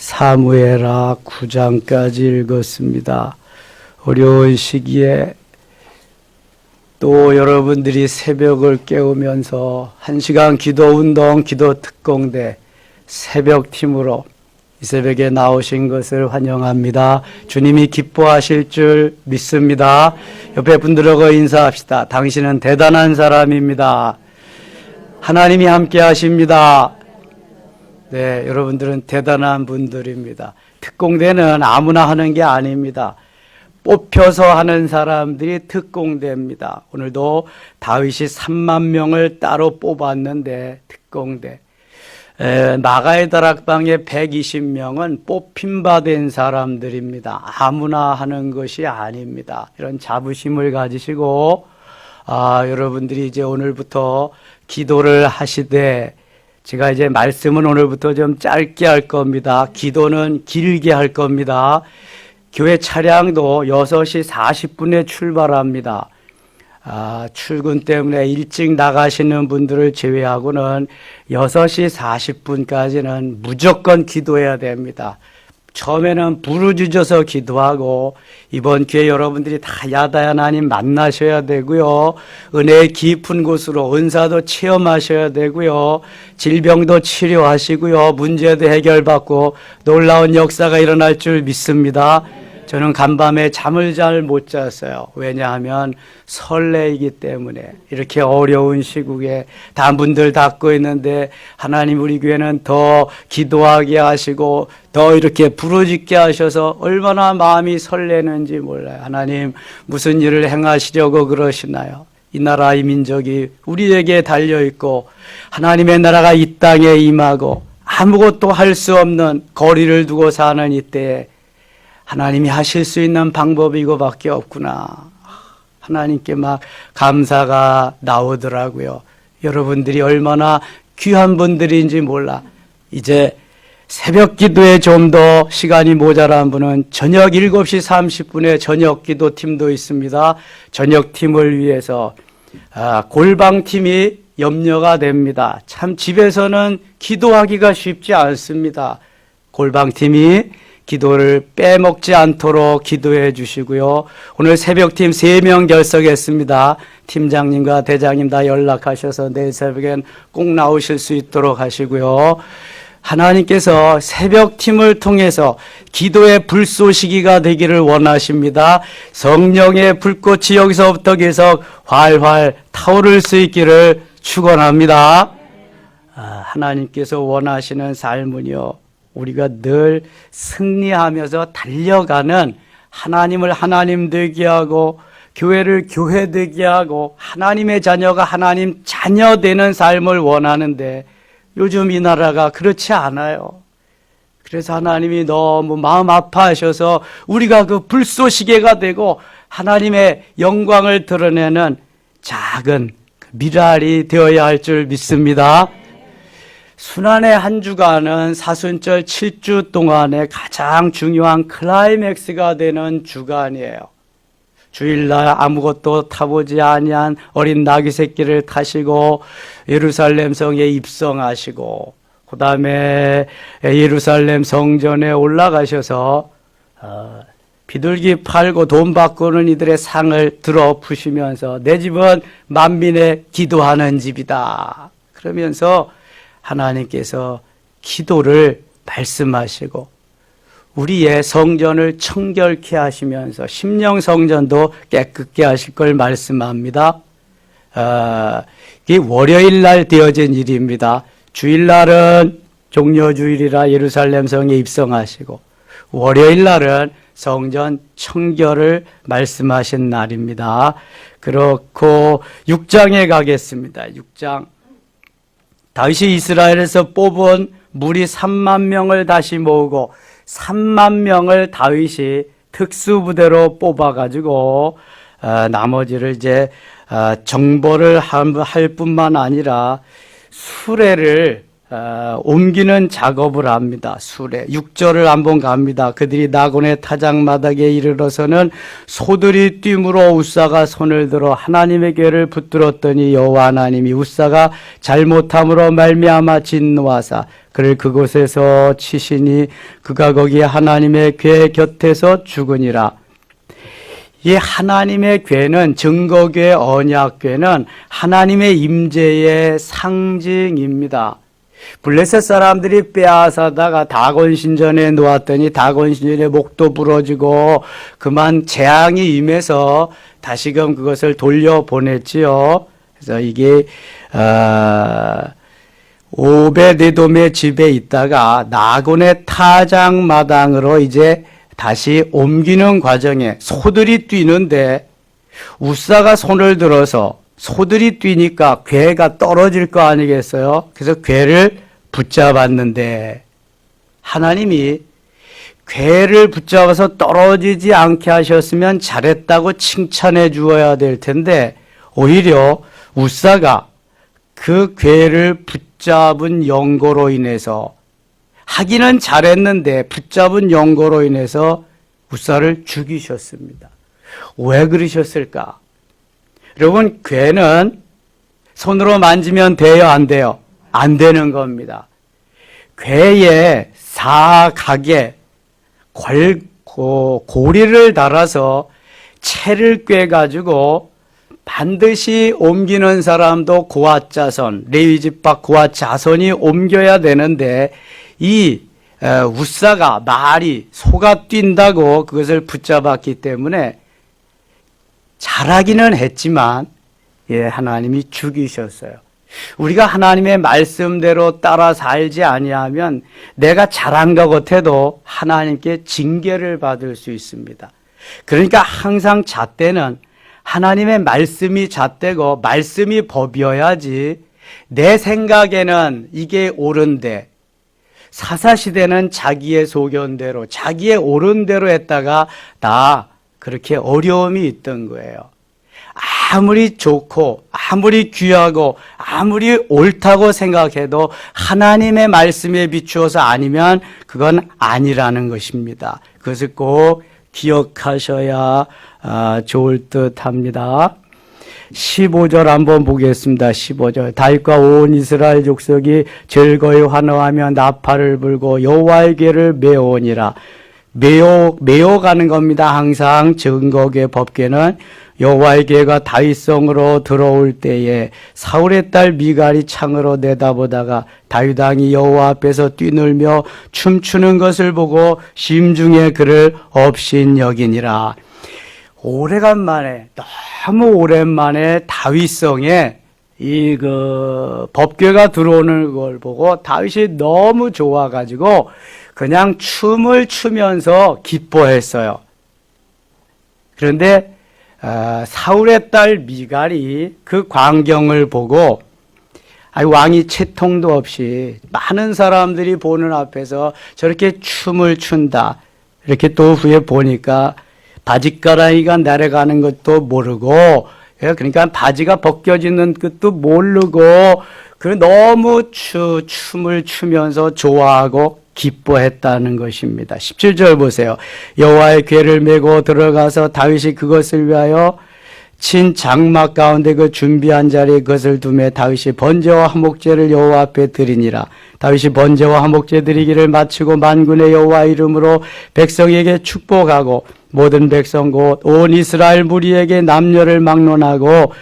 사무엘하 9장까지 읽었습니다. 어려운 시기에 또 여러분들이 새벽을 깨우면서 한 시간 기도 운동, 기도 특공대 새벽 팀으로 이 새벽에 나오신 것을 환영합니다. 주님이 기뻐하실 줄 믿습니다. 옆에 분들하고 인사합시다. 당신은 대단한 사람입니다. 하나님이 함께 하십니다. 네, 여러분들은 대단한 분들입니다. 특공대는 아무나 하는 게 아닙니다. 뽑혀서 하는 사람들이 특공대입니다. 오늘도 다윗이 3만 명을 따로 뽑았는데 특공대. 에, 나가의 다락방의 120명은 뽑힌 바 된 사람들입니다. 아무나 하는 것이 아닙니다. 이런 자부심을 가지시고 아, 여러분들이 이제 오늘부터 기도를 하시되 제가 이제 말씀은 오늘부터 좀 짧게 할 겁니다. 기도는 길게 할 겁니다. 교회 차량도 6시 40분에 출발합니다. 아, 출근 때문에 일찍 나가시는 분들을 제외하고는 6시 40분까지는 무조건 기도해야 됩니다. 처음에는 부르짖어서 기도하고 이번 기회 여러분들이 다 야다 하나님 만나셔야 되고요. 은혜의 깊은 곳으로 은사도 체험하셔야 되고요. 질병도 치료하시고요. 문제도 해결받고 놀라운 역사가 일어날 줄 믿습니다. 저는 간밤에 잠을 잘 못 잤어요. 왜냐하면 설레이기 때문에 이렇게 어려운 시국에 다 문들 닫고 있는데 하나님 우리 교회는 더 기도하게 하시고 더 이렇게 부르짖게 하셔서 얼마나 마음이 설레는지 몰라요. 하나님 무슨 일을 행하시려고 그러시나요? 이 나라 이 민족이 우리에게 달려 있고 하나님의 나라가 이 땅에 임하고 아무것도 할 수 없는 거리를 두고 사는 이때에 하나님이 하실 수 있는 방법이 이거밖에 없구나. 하나님께 막 감사가 나오더라고요. 여러분들이 얼마나 귀한 분들인지 몰라. 이제 새벽 기도에 좀 더 시간이 모자란 분은 저녁 7시 30분에 저녁 기도 팀도 있습니다. 저녁 팀을 위해서 아, 골방 팀이 염려가 됩니다. 참 집에서는 기도하기가 쉽지 않습니다. 골방 팀이 기도를 빼먹지 않도록 기도해 주시고요. 오늘 새벽팀 3명 결석했습니다. 팀장님과 대장님 다 연락하셔서 내일 새벽엔 꼭 나오실 수 있도록 하시고요. 하나님께서 새벽 팀을 통해서 기도의 불쏘시기가 되기를 원하십니다. 성령의 불꽃이 여기서부터 계속 활활 타오를 수 있기를 축원합니다. 아, 하나님께서 원하시는 삶은요. 우리가 늘 승리하면서 달려가는 하나님을 하나님 되게 하고 교회를 교회 되게 하고 하나님의 자녀가 하나님 자녀 되는 삶을 원하는데 요즘 이 나라가 그렇지 않아요. 그래서 하나님이 너무 마음 아파하셔서 우리가 그 불쏘시개가 되고 하나님의 영광을 드러내는 작은 그 미랄이 되어야 할 줄 믿습니다. 순환의 한 주간은 사순절 7주 동안에 가장 중요한 클라이맥스가 되는 주간이에요. 주일날 아무것도 타보지 아니한 어린 나귀 새끼를 타시고 예루살렘 성에 입성하시고 그 다음에 예루살렘 성전에 올라가셔서 어, 비둘기 팔고 돈 바꾸는 이들의 상을 들어 푸시면서 내 집은 만민의 기도하는 집이다. 그러면서 하나님께서 기도를 말씀하시고 우리의 성전을 청결케 하시면서 심령 성전도 깨끗게 하실 걸 말씀합니다. 어, 이게 월요일 날 되어진 일입니다. 주일날은 종려주일이라 예루살렘 성에 입성하시고 월요일 날은 성전 청결을 말씀하신 날입니다. 그렇고 6장에 가겠습니다. 6장 다윗이 이스라엘에서 뽑은 무리 3만 명을 다시 모으고 3만 명을 다윗이 특수부대로 뽑아가지고 어, 나머지를 이제 어, 정보를 할 뿐만 아니라 수레를 어, 옮기는 작업을 합니다. 술에 육절을 한번 갑니다. 그들이 나곤의 타작마당에 이르러서는 소들이 뛰므로 우사가 손을 들어 하나님의 궤를 붙들었더니 여호와 하나님이 우사가 잘못함으로 말미암아 진노하사 그를 그곳에서 치시니 그가 거기 하나님의 궤 곁에서 죽으니라. 이 하나님의 궤는 증거궤 언약궤는 하나님의 임재의 상징입니다. 블레셋 사람들이 빼앗아다가 다곤 신전에 놓았더니 다곤 신전의 목도 부러지고 그만 재앙이 임해서 다시금 그것을 돌려보냈지요. 그래서 이게 어, 오베데돔의 집에 있다가 나곤의 타작마당으로 이제 다시 옮기는 과정에 소들이 뛰는데 우사가 손을 들어서 소들이 뛰니까 괴가 떨어질 거 아니겠어요? 그래서 괴를 붙잡았는데 하나님이 괴를 붙잡아서 떨어지지 않게 하셨으면 잘했다고 칭찬해 주어야 될 텐데 오히려 우사가 그 괴를 붙잡은 연고로 인해서 하기는 잘했는데 붙잡은 연고로 인해서 우사를 죽이셨습니다. 왜 그러셨을까? 여러분, 괴는 손으로 만지면 돼요, 안 돼요? 안 되는 겁니다. 괴에 사각에 걸, 고, 고리를 달아서 채를 꿰가지고 반드시 옮기는 사람도 고아 자손, 레위집 밖 고아 자손이 옮겨야 되는데 이 에, 우사가 말이 소가 뛴다고 그것을 붙잡았기 때문에 잘하기는 했지만 예, 하나님이 죽이셨어요. 우리가 하나님의 말씀대로 따라 살지 아니하면 내가 잘한 것 같아도 하나님께 징계를 받을 수 있습니다. 그러니까 항상 잣대는 하나님의 말씀이 잣대고 말씀이 법이어야지 내 생각에는 이게 옳은데 사사시대는 자기의 소견대로 자기의 옳은 대로 했다가 다 그렇게 어려움이 있던 거예요. 아무리 좋고 아무리 귀하고 아무리 옳다고 생각해도 하나님의 말씀에 비추어서 아니면 그건 아니라는 것입니다. 그것을 꼭 기억하셔야 아, 좋을 듯 합니다. 15절 한번 보겠습니다. 15절 다윗과 온 이스라엘 족속이 즐거이 환호하며 나팔을 불고 여호와의 궤를 메오니라. 메어 메어가는 겁니다. 항상 증거계 법궤는 여호와의 궤가 다윗성으로 들어올 때에 사울의 딸 미갈이 창으로 내다보다가 다윗 왕이 여호와 앞에서 뛰놀며 춤추는 것을 보고 심중에 그를 업신 여기니라. 오래간만에 너무 오랜만에 다윗성에 이 그 법궤가 들어오는 걸 보고 다윗이 너무 좋아가지고 그냥 춤을 추면서 기뻐했어요. 그런데 어, 사울의 딸 미갈이 그 광경을 보고 왕이 채통도 없이 많은 사람들이 보는 앞에서 저렇게 춤을 춘다. 이렇게 또 후에 보니까 바지가랑이가 내려가는 것도 모르고 예, 그러니까 바지가 벗겨지는 것도 모르고 그 너무 추, 춤을 추면서 좋아하고 기뻐했다는 것입니다. 17절 보세요. 여호와의 궤를 메고 들어가서 다윗이 그것을 위하여 친 장막 가운데 그 준비한 자리에 그것을 두매 다윗이 번제와 화목제를 여호와 앞에 드리니라. 다윗이 번제와 화목제 드리기를 마치고 만군의 여호와 이름으로 백성에게 축복하고 모든 백성 곧 온 이스라엘 무리에게 남녀를 막론하고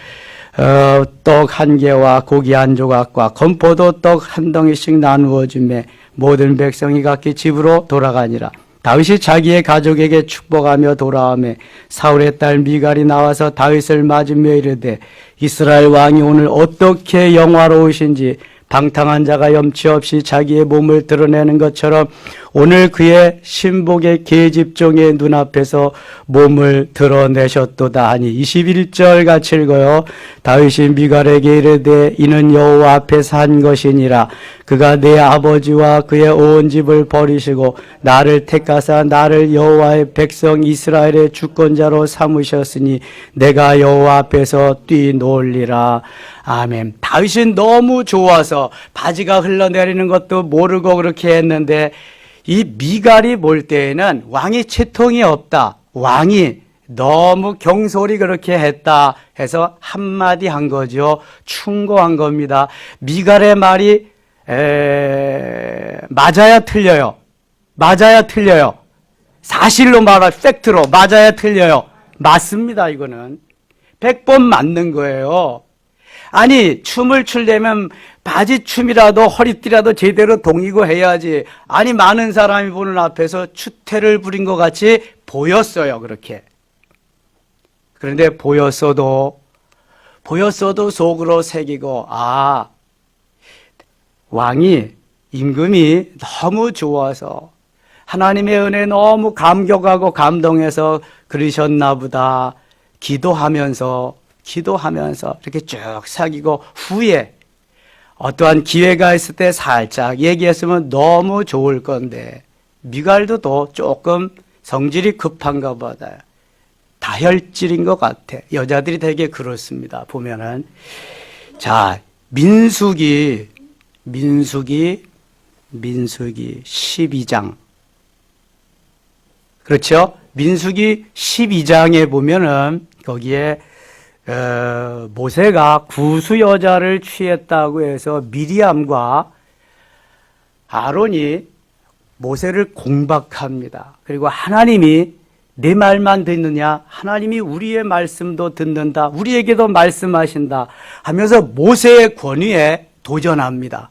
어, 떡 한 개와 고기 한 조각과 건포도 떡 한 덩이씩 나누어 주매 모든 백성이 각기 집으로 돌아가니라. 다윗이 자기의 가족에게 축복하며 돌아오매 사울의 딸 미갈이 나와서 다윗을 맞으며 이르되 이스라엘 왕이 오늘 어떻게 영화로우신지 방탕한 자가 염치 없이 자기의 몸을 드러내는 것처럼 오늘 그의 신복의 계집종의 눈앞에서 몸을 드러내셨도다 하니 21절 같이 읽어요. 다윗이 미갈에게 이르되 이는 여호와 앞에 산 것이니라 그가 내 아버지와 그의 온 집을 버리시고 나를 택하사 나를 여호와의 백성 이스라엘의 주권자로 삼으셨으니 내가 여호와 앞에서 뛰놀리라 아멘. 다윗은 너무 좋아서 바지가 흘러내리는 것도 모르고 그렇게 했는데 이 미갈이 볼 때에는 왕이 채통이 없다. 왕이 너무 경솔히 그렇게 했다 해서 한마디 한 거죠. 충고한 겁니다. 미갈의 말이 에, 맞아야 틀려요. 맞아야 틀려요. 사실로 말할 팩트로 맞아야 틀려요. 맞습니다, 이거는. 100번 맞는 거예요. 아니, 춤을 추려면 바지 춤이라도 허리띠라도 제대로 동이고 해야지. 아니, 많은 사람이 보는 앞에서 추태를 부린 것 같이 보였어요, 그렇게. 그런데 보였어도, 보였어도 속으로 새기고, 아, 왕이, 임금이 너무 좋아서, 하나님의 은혜에 너무 감격하고 감동해서 그러셨나 보다. 기도하면서, 기도하면서 이렇게 쭉 사귀고 후에 어떠한 기회가 있을 때 살짝 얘기했으면 너무 좋을 건데, 미갈도 또 조금 성질이 급한가 보다. 다혈질인 것 같아. 여자들이 되게 그렇습니다. 보면은. 자, 민숙이, 민숙이, 민숙이 12장. 그렇죠? 민숙이 12장에 보면은 거기에 어, 모세가 구수 여자를 취했다고 해서 미리암과 아론이 모세를 공박합니다. 그리고 하나님이 내 말만 듣느냐? 하나님이 우리의 말씀도 듣는다. 우리에게도 말씀하신다. 하면서 모세의 권위에 도전합니다.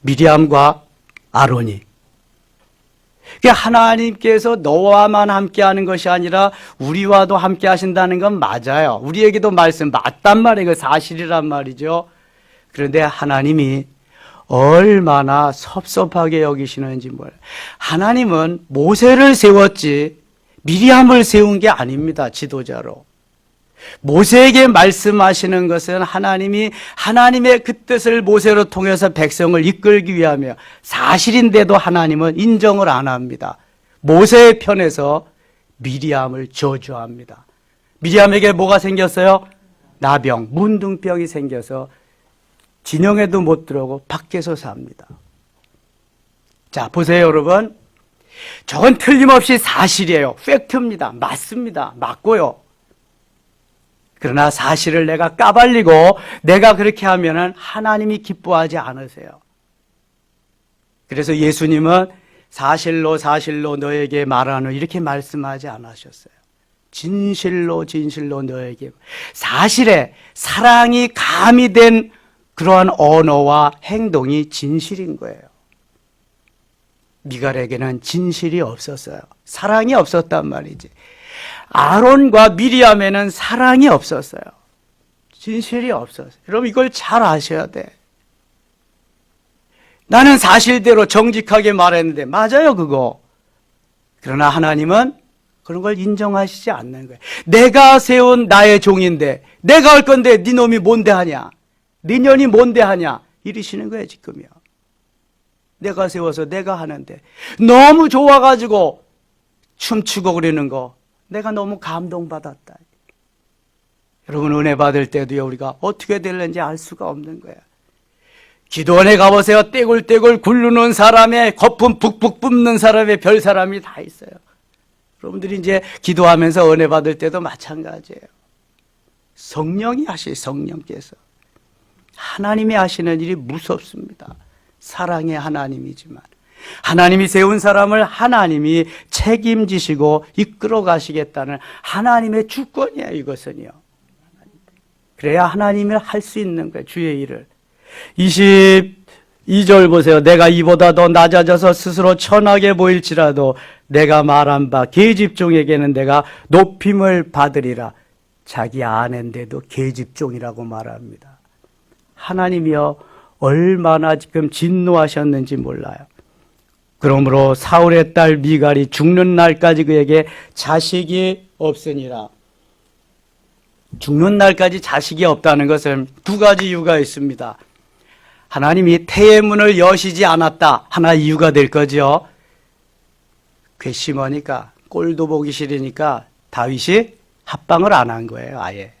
미리암과 아론이. 하나님께서 너와만 함께 하는 것이 아니라 우리와도 함께 하신다는 건 맞아요. 우리에게도 말씀 맞단 말이에요. 그 사실이란 말이죠. 그런데 하나님이 얼마나 섭섭하게 여기시는지 몰라요. 하나님은 모세를 세웠지 미리암을 세운 게 아닙니다. 지도자로. 모세에게 말씀하시는 것은 하나님이 하나님의 그 뜻을 모세로 통해서 백성을 이끌기 위하며 사실인데도 하나님은 인정을 안 합니다. 모세의 편에서 미리암을 저주합니다. 미리암에게 뭐가 생겼어요? 나병, 문둥병이 생겨서 진영에도 못 들어오고 밖에서 삽니다. 자, 보세요, 여러분. 저건 틀림없이 사실이에요. 팩트입니다. 맞습니다. 맞고요. 그러나 사실을 내가 까발리고 내가 그렇게 하면은 하나님이 기뻐하지 않으세요. 그래서 예수님은 사실로 사실로 너에게 말하는 이렇게 말씀하지 않으셨어요. 진실로 진실로 너에게 사실에 사랑이 가미된 그러한 언어와 행동이 진실인 거예요. 미갈에게는 진실이 없었어요. 사랑이 없었단 말이지. 아론과 미리암에는 사랑이 없었어요. 진실이 없었어요. 여러분 이걸 잘 아셔야 돼. 나는 사실대로 정직하게 말했는데 맞아요 그거. 그러나 하나님은 그런 걸 인정하시지 않는 거예요. 내가 세운 나의 종인데 내가 할 건데 네 놈이 뭔데 하냐? 네 년이 뭔데 하냐? 이러시는 거예요 지금요. 내가 세워서 내가 하는데 너무 좋아가지고 춤추고 그러는 거 내가 너무 감동받았다. 여러분 은혜 받을 때도요 우리가 어떻게 될는지 알 수가 없는 거야. 기도원에 가보세요. 떼굴떼굴 굴르는 사람의 거품 북북 뿜는 사람의 별 사람이 다 있어요. 여러분들이 이제 기도하면서 은혜 받을 때도 마찬가지예요. 성령이 하시 성령께서 하나님이 하시는 일이 무섭습니다. 사랑의 하나님이지만 하나님이 세운 사람을 하나님이 책임지시고 이끌어 가시겠다는 하나님의 주권이에요, 이것은요. 그래야 하나님이 할 수 있는 거예요, 주의 일을. 22절 보세요. 내가 이보다 더 낮아져서 스스로 천하게 보일지라도 내가 말한 바 계집종에게는 내가 높임을 받으리라. 자기 아내인데도 계집종이라고 말합니다. 하나님이여 얼마나 지금 진노하셨는지 몰라요. 그러므로 사울의 딸 미갈이 죽는 날까지 그에게 자식이 없으니라. 죽는 날까지 자식이 없다는 것은 두 가지 이유가 있습니다. 하나님이 태의 문을 여시지 않았다. 하나 이유가 될 거죠. 괘씸하니까 꼴도 보기 싫으니까 다윗이 합방을 안 한 거예요. 아예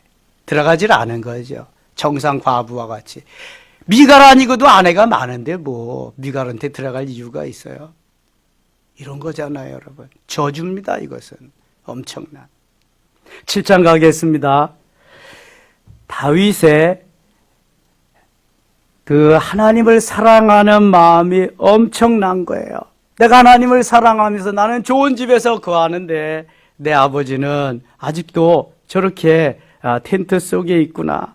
들어가질 않은 거죠. 정상 과부와 같이 미갈 아니고도 아내가 많은데 뭐 미갈한테 들어갈 이유가 있어요. 이런 거잖아요, 여러분. 저주입니다. 이것은 엄청난. 7장 가겠습니다. 다윗의 그 하나님을 사랑하는 마음이 엄청난 거예요. 내가 하나님을 사랑하면서 나는 좋은 집에서 거하는데 내 아버지는 아직도 저렇게 아, 텐트 속에 있구나.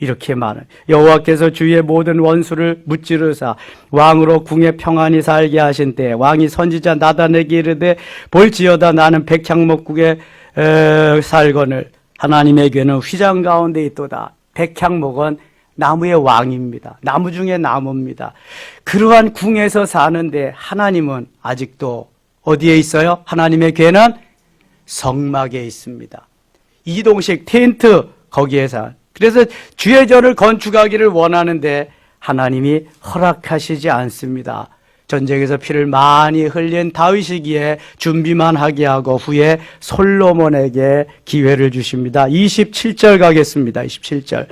이렇게 말을 여호와께서 주의 모든 원수를 무찌르사 왕으로 궁에 평안히 살게 하신 때 왕이 선지자 나단에게 이르되 볼지어다 나는 백향목국에 에, 살거늘 하나님에게는 휘장 가운데 있도다. 백향목은 나무의 왕입니다. 나무 중에 나무입니다. 그러한 궁에서 사는데 하나님은 아직도 어디에 있어요? 하나님의 괴는 성막에 있습니다. 이동식 텐트 거기에서 그래서 주의 전을 건축하기를 원하는데 하나님이 허락하시지 않습니다. 전쟁에서 피를 많이 흘린 다윗이기에 준비만 하게 하고 후에 솔로몬에게 기회를 주십니다. 27절 가겠습니다. 27절.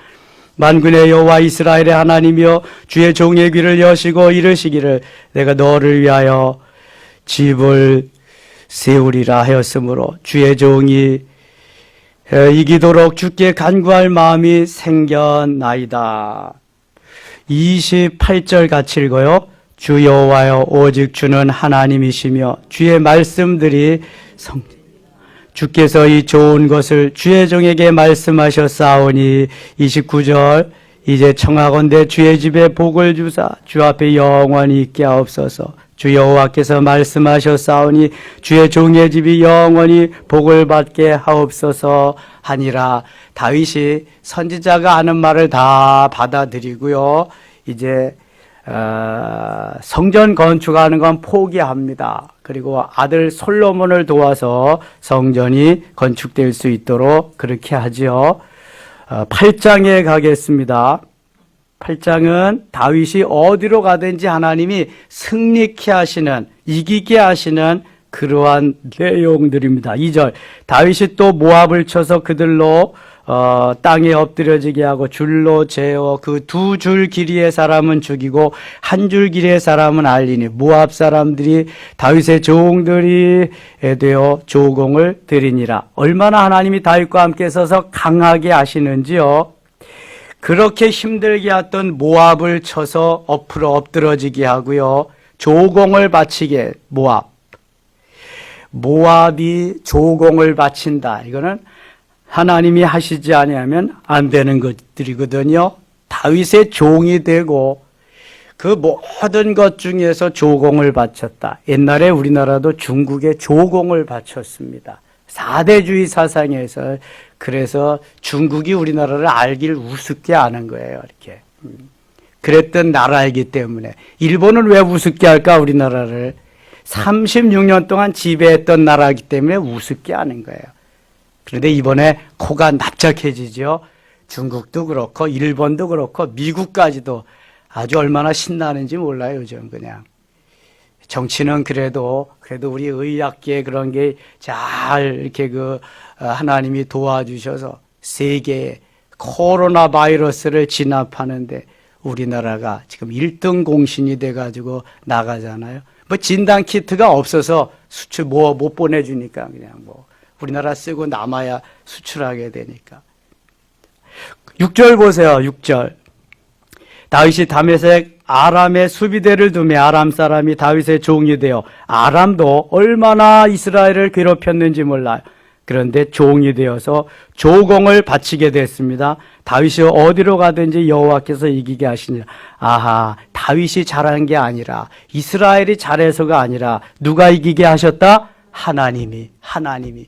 만군의 여호와 이스라엘의 하나님이여 주의 종의 귀를 여시고 이르시기를 내가 너를 위하여 집을 세우리라 하였으므로 주의 종이 에, 이기도록 주께 간구할 마음이 생겨나이다. 28절 같이 읽어요. 주 여호와여 오직 주는 하나님이시며 주의 말씀들이 성 주께서 이 좋은 것을 주의 종에게 말씀하셨사오니 29절 이제 청하건대 주의 집에 복을 주사 주 앞에 영원히 있게 하옵소서 주 여호와께서 말씀하셨사오니 주의 종의 집이 영원히 복을 받게 하옵소서 하니라 다윗이 선지자가 하는 말을 다 받아들이고요 이제 어, 성전 건축하는 건 포기합니다. 그리고 아들 솔로몬을 도와서 성전이 건축될 수 있도록 그렇게 하지요. 어, 8장에 가겠습니다. 8장은 다윗이 어디로 가든지 하나님이 승리케 하시는 이기게 하시는 그러한 내용들입니다. 2절 다윗이 또 모압을 쳐서 그들로 어, 땅에 엎드려지게 하고 줄로 재어 그 두 줄 길이의 사람은 죽이고 한 줄 길이의 사람은 알리니 모압 사람들이 다윗의 종들이 되어 조공을 드리니라. 얼마나 하나님이 다윗과 함께 서서 강하게 하시는지요. 그렇게 힘들게 했던 모압을 쳐서 엎으로 엎드러지게 하고요. 조공을 바치게 모압. 모압이 조공을 바친다. 이거는 하나님이 하시지 아니하면 안 되는 것들이거든요. 다윗의 종이 되고 그 모든 것 중에서 조공을 바쳤다. 옛날에 우리나라도 중국에 조공을 바쳤습니다. 사대주의 사상에서 그래서 중국이 우리나라를 알길 우습게 아는 거예요. 이렇게. 음. 그랬던 나라이기 때문에 일본은 왜 우습게 할까 우리나라를 36년 동안 지배했던 나라이기 때문에 우습게 하는 거예요. 그런데 이번에 코가 납작해지죠. 중국도 그렇고 일본도 그렇고 미국까지도 아주 얼마나 신나는지 몰라요, 요즘 그냥. 정치는 그래도 그래도 우리 의학계 그런 게 잘 이렇게 그 어, 하나님이 도와주셔서 세계 코로나 바이러스를 진압하는데 우리나라가 지금 1등 공신이 돼 가지고 나가잖아요. 뭐 진단 키트가 없어서 수출 뭐 못 보내 주니까 그냥 뭐 우리나라 쓰고 남아야 수출하게 되니까. 6절 보세요. 6절. 다윗이 다메섹 아람의 수비대를 두며 아람 사람이 다윗의 종이 되어 아람도 얼마나 이스라엘을 괴롭혔는지 몰라요. 그런데 종이 되어서 조공을 바치게 됐습니다. 다윗이 어디로 가든지 여호와께서 이기게 하시니라. 아하, 다윗이 잘한 게 아니라 이스라엘이 잘해서가 아니라 누가 이기게 하셨다? 하나님이, 하나님이.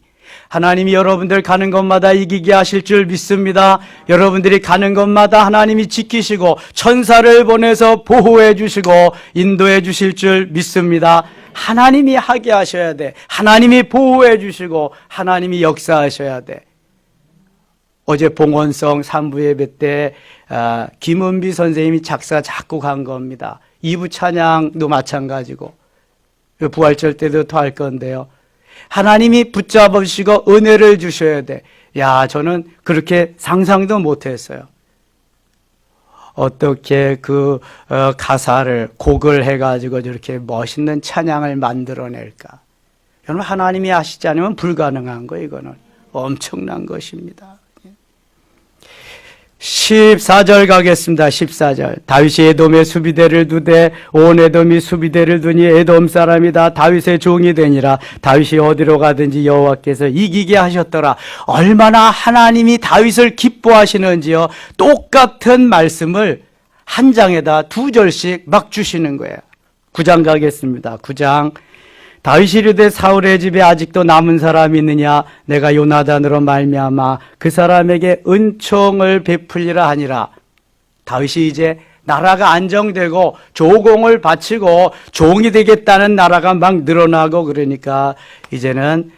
하나님이 여러분들 가는 곳마다 이기게 하실 줄 믿습니다. 여러분들이 가는 곳마다 하나님이 지키시고 천사를 보내서 보호해 주시고 인도해 주실 줄 믿습니다. 하나님이 하게 하셔야 돼. 하나님이 보호해 주시고 하나님이 역사하셔야 돼. 어제 봉원성 3부 예배 때 아, 김은비 선생님이 작사 작곡한 겁니다. 2부 찬양도 마찬가지고 부활절 때도 더 할 건데요. 하나님이 붙잡으시고 은혜를 주셔야 돼. 야, 저는 그렇게 상상도 못 했어요. 어떻게 그 어, 가사를 곡을 해가지고 저렇게 멋있는 찬양을 만들어낼까? 여러분 하나님이 하시지 않으면 불가능한 거예요. 이거는 엄청난 것입니다. 14절 가겠습니다. 14절. 다윗이 에돔의 수비대를 두되 온 에돔이 수비대를 두니 에돔 사람이 다 다윗의 종이 되니라. 다윗이 어디로 가든지 여호와께서 이기게 하셨더라. 얼마나 하나님이 다윗을 기뻐하시는지요. 똑같은 말씀을 한 장에다 두 절씩 막 주시는 거예요. 9장 가겠습니다. 9장. 다윗이 이르되 사울의 집에 아직도 남은 사람이 있느냐 내가 요나단으로 말미암아 그 사람에게 은총을 베풀리라 하니라 다윗이 이제 나라가 안정되고 조공을 바치고 종이 되겠다는 나라가 막 늘어나고 그러니까 이제는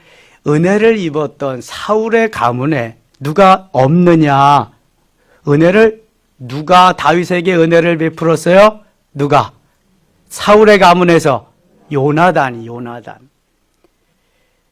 은혜를 입었던 사울의 가문에 누가 없느냐 은혜를 누가 다윗에게 은혜를 베풀었어요? 누가? 사울의 가문에서 요나단이 요나단.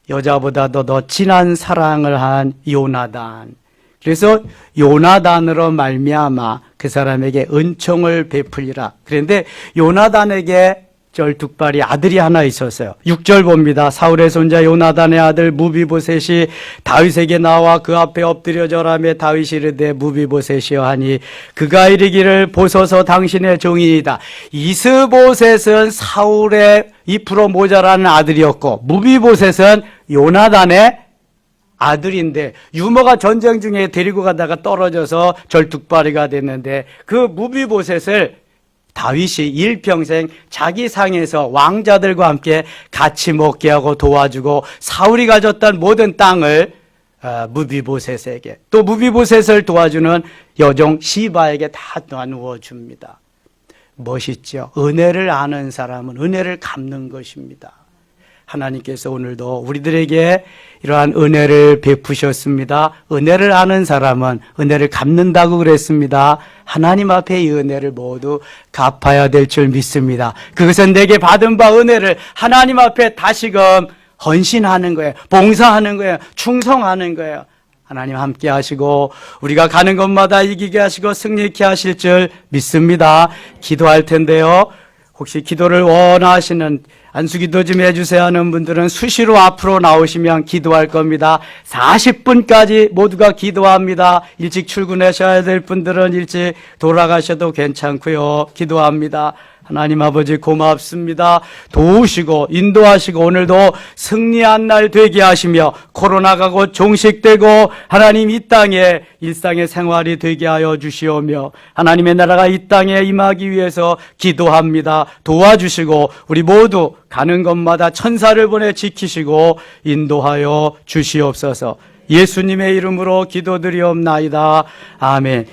여자보다도 더 진한 사랑을 한 요나단. 그래서 요나단으로 말미암아 그 사람에게 은총을 베풀리라. 그런데 요나단에게 절뚝발이 아들이 하나 있었어요. 6절 봅니다. 사울의 손자 요나단의 아들 무비보셋이 다윗에게 나와 그 앞에 엎드려 절하며 다윗이 이르되 무비보셋이여 하니 그가 이르기를 보소서 당신의 종이니다. 이스보셋은 사울의 2% 모자라는 아들이었고 무비보셋은 요나단의 아들인데 유모가 전쟁 중에 데리고 가다가 떨어져서 절뚝발이가 됐는데 그 무비보셋을 다윗이 일평생 자기 상에서 왕자들과 함께 같이 먹게 하고 도와주고 사울이 가졌던 모든 땅을 어, 무비보셋에게 또 무비보셋을 도와주는 여종 시바에게 다 나누어 줍니다. 멋있죠. 은혜를 아는 사람은 은혜를 갚는 것입니다. 하나님께서 오늘도 우리들에게 이러한 은혜를 베푸셨습니다. 은혜를 아는 사람은 은혜를 갚는다고 그랬습니다. 하나님 앞에 이 은혜를 모두 갚아야 될 줄 믿습니다. 그것은 내게 받은 바 은혜를 하나님 앞에 다시금 헌신하는 거예요. 봉사하는 거예요. 충성하는 거예요. 하나님 함께 하시고 우리가 가는 곳마다 이기게 하시고 승리케 하실 줄 믿습니다. 기도할 텐데요. 혹시 기도를 원하시는 안수 기도 좀 해주세요 하는 분들은 수시로 앞으로 나오시면 기도할 겁니다. 40분까지 모두가 기도합니다. 일찍 출근하셔야 될 분들은 일찍 돌아가셔도 괜찮고요. 기도합니다. 하나님 아버지 고맙습니다. 도우시고 인도하시고 오늘도 승리한 날 되게 하시며 코로나가 곧 종식되고 하나님 이 땅에 일상의 생활이 되게 하여 주시오며 하나님의 나라가 이 땅에 임하기 위해서 기도합니다. 도와주시고 우리 모두 가는 곳마다 천사를 보내 지키시고 인도하여 주시옵소서. 예수님의 이름으로 기도드리옵나이다. 아멘.